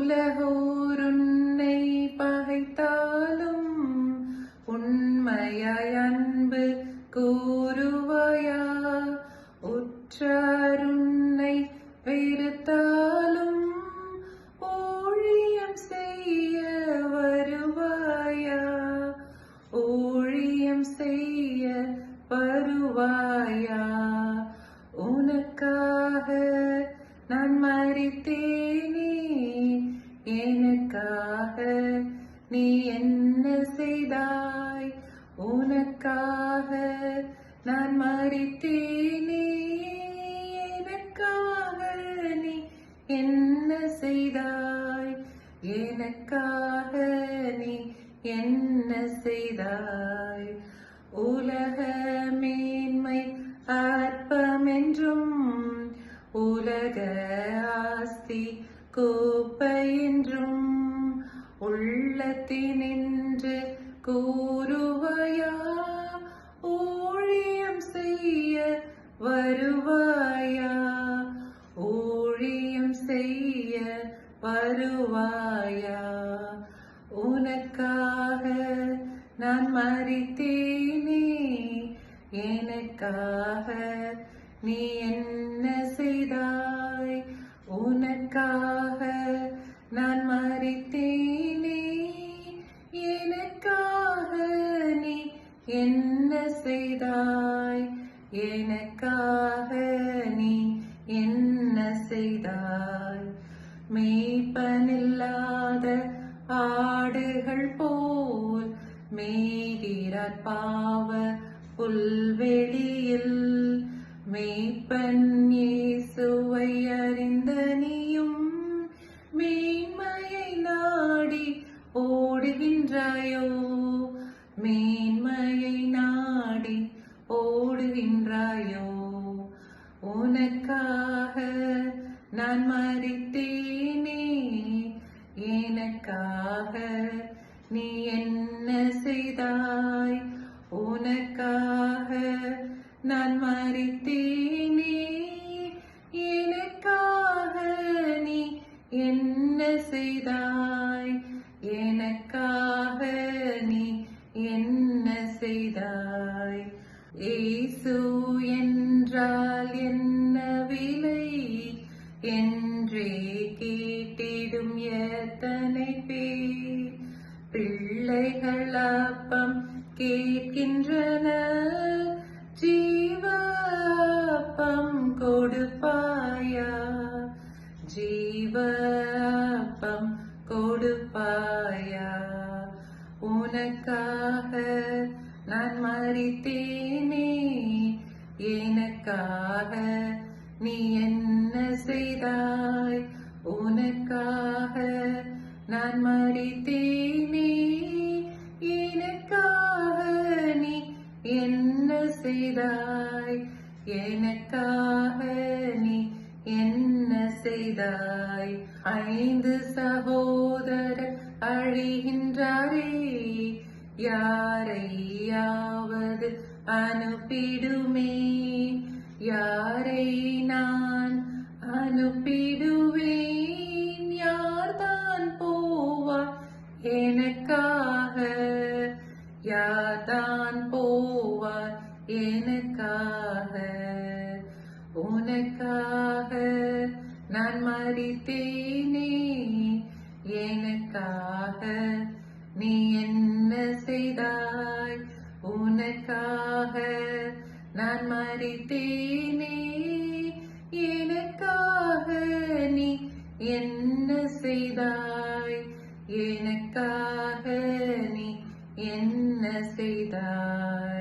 உலகோருன்னை பகைத்தாலும் உண்மையாய் அன்பு கூறுவாயா? உற்ற நீ என்ன செய்தாய்? உனக்காக நான் மறித்தேனே? எனக்காக நீ என்ன செய்தாய்? எனக்காக நீ என்ன செய்தாய்? உலக மேன்மை அற்பமென்றும் உலக ஆஸ்தி கோப்பை என்றும் உள்ளத்தினின்று கூறுவையா? ஊழியம் செய்ய வருவாயா? ஊழியம் செய்ய வருவாயா? உனக்காக நான் மறித்தேனே எனக்காக நீ என்ன செய்தாய்? உனக்காக எனக்காக நீ என்ன செய்தாய்? மேய்ப்பனில்லாத ஆடுகள் போல் மேய்கிறார் பாவ புல்வெளியில். மேய்ப்பன் இயேசுவை அறிந்த நீயும் மேன்மையை நாடி ஓடுகின்றாயோ? மேன்மையை உனக்காக நான் மறித்தேனே எனக்காக நீ என்ன செய்தாய்? உனக்காக நான் மறித்தேனே எனக்காக நீ என்ன செய்தாய்? எனக்காக நீ என்ன செய்தாய்? ஏசு என்றால் என்ன விலை? என்றே கேட்டிடும் எத்தனை பேர். பிள்ளைகள் அப்பம் கேட்கின்றன. ஜீவப்பம் கொடுப்பாயா? ஜீவப்பம் கொடுப்பாயா? உனக்காக நான் மறித்தேன் எனக்காக நீ என்ன செய்தாய்? உனக்காக நான் மறித்தேனே? எனக்காக நீ என்ன செய்தாய்? எனக்காக நீ என்ன செய்தாய்? ஐந்து சகோதரர் அழிகின்றாரே. யாரையாவது அனுப்பிடுமே? யாரை நான் அனுப்பிடுவேன்? யார் தான் போவார்? எனக்காக யார் தான் போவார்? எனக்காக உனக்காக நான் மறித்தேனே? எனக்காக நீ என்ன செய்தாய்? உனக்காக நான் மறித்தேனே. எனக்காக நீ என்ன செய்தாய்? எனக்காக நீ என்ன செய்தாய்?